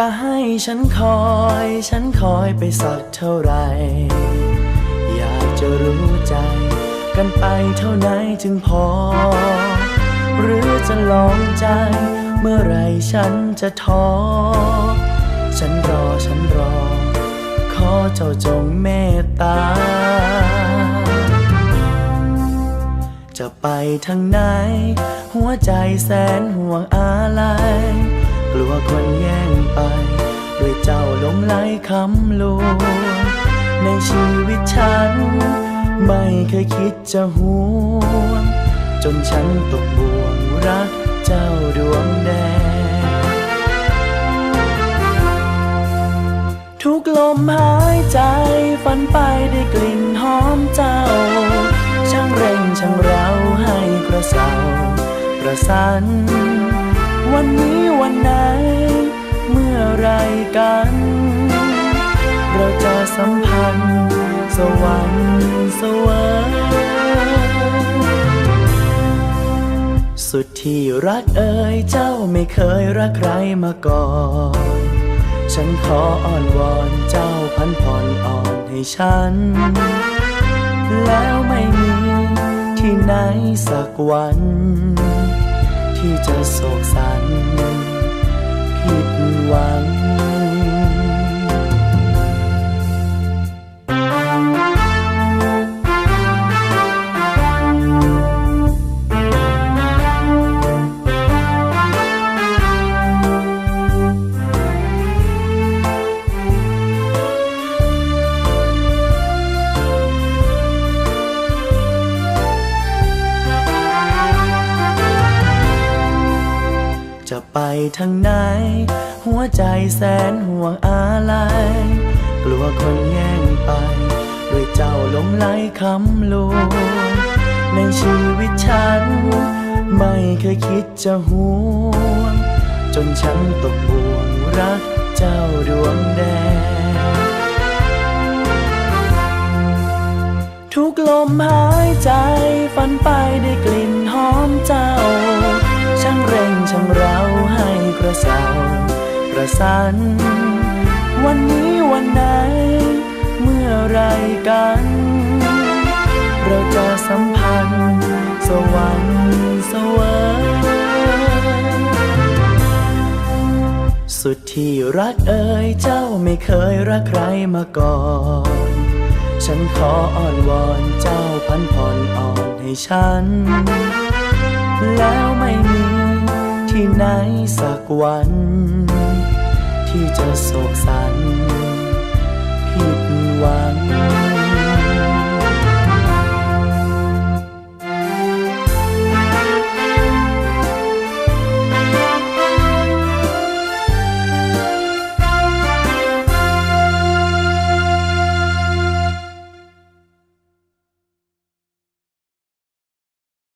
จะให้ฉันคอย ฉันคอยไปสักเท่าไร อยากจะรู้ใจ กันไปเท่าไหนถึงพอ หรือจะลองใจ เมื่อไรฉันจะท้อ ฉันรอฉันรอ ขอเจ้าจงเมตตา จะไปทางไหน หัวใจแสนห่วงอะไรกลัวคนแย่ เจ้าลงไหลคำลวงในชีวิตฉัน ไม่เคยคิดจะห่วง จนฉันตกบ่วงรักเจ้าดวงแดง ทุกลมหายใจฝันไปได้กลิ่นหอมเจ้า ช่างเร่งช่างเราให้กระเซาประสานวันนี้วันไหน เมื่อไรกัน เราจะสัมพันธ์ สวรรค์สวรรค์สุดที่รักเอ่ยเจ้าไม่เคยรักใครมาก่อน ฉันขออ้อนวอนเจ้าพันผ่อนอ่อนให้ฉัน แล้วไม่มีที่ไหนสักวัน ที่จะโศกสัน ผิดหวัง ทางไหน หัวใจแสนห่วงอะไรกลัวคนแย่งไป ด้วยเจ้าหลงไหลคำลวงในชีวิตฉัน ไม่เคยคิดจะห่วง จนฉันตกบ่วงรักเจ้าดวงแดง ทุกลมหายใจฝันไปได้กลิ่นหอมเจ้า ช่างเร่งช่างเรา ให้กระเซาประสานวันนี้วันไหน เมื่อไรกัน เราจะสัมพันธ์ สวรรค์สวรรค์สุดที่รักเอ่ยเจ้าไม่เคยรักใครมาก่อน ฉันขออ้อนวอนเจ้าพันผ่อนอ่อนให้ฉัน แล้วไม่มี ที่ไหนสักวัน ที่จะโศกสัน